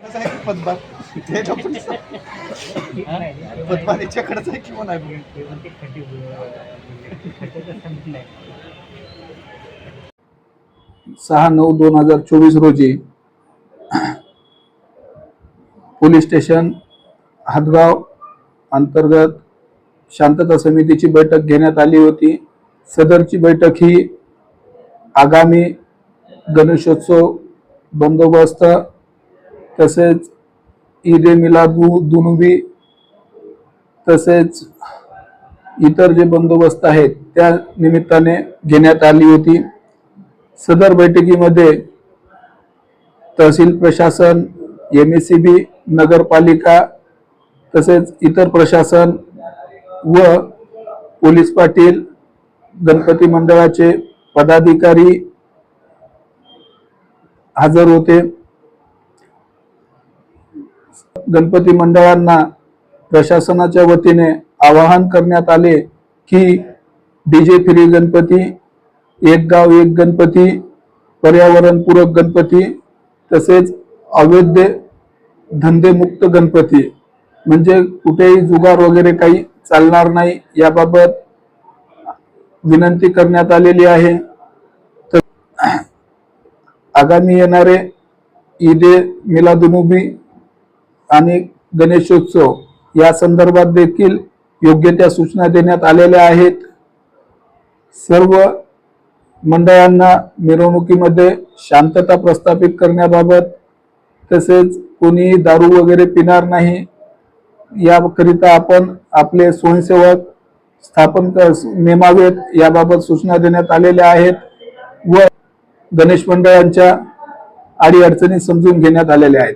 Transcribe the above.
कसं आहे की पद्मा ते आपण पद्मा आहे किंवा नाही सहा नऊ दोन हजार चोवीस रोजी पोलीस स्टेशन हातगाव अंतर्गत शांतता समितीची बैठक घेण्यात आली होती. सदरची बैठक ही आगामी गणेशोत्सव बंदोबस्त तसेच ईद ए मिलादू दुनुबी तसेच इतर जे बंदोबस्त आहेत त्या निमित्ताने घेण्यात आली होती. सदर बैठकीमध्ये तहसील प्रशासन एम एस सी बी नगरपालिका तसेच इतर प्रशासन व पोलीस पाटील गणपती मंडळाचे पदाधिकारी हजर होते. गणपती मंडळांना प्रशासनाच्या वतीने आवाहन करण्यात आले की डीजे फ्री गणपती एक गाव एक गणपती पर्यावरणपूरक गणपती तसेच अवैध धंदेमुक्त गणपती. म्हणजे कुठेही जुगार वगैरे काही चालणार नाही याबाबत विनंती करण्यात आलेली आहे. तर आगामी येणारे ईद ए मिलादुनुबी आणि गणेशोत्सव या संदर्भात देखील योग्य त्या सूचना देण्यात आलेल्या आहेत. सर्व मंडळांना मिरवणुकीमध्ये शांतता प्रस्थापित करण्याबाबत तसेच कोणी दारू वगैरे पिणार नाही याकरिता आपण आपले स्वयंसेवक स्थापन क- नेमावेत याबाबत सूचना देण्यात आलेल्या आहेत व गणेश मंडळांच्या अडीअडचणी समजून घेण्यात आलेल्या आहेत.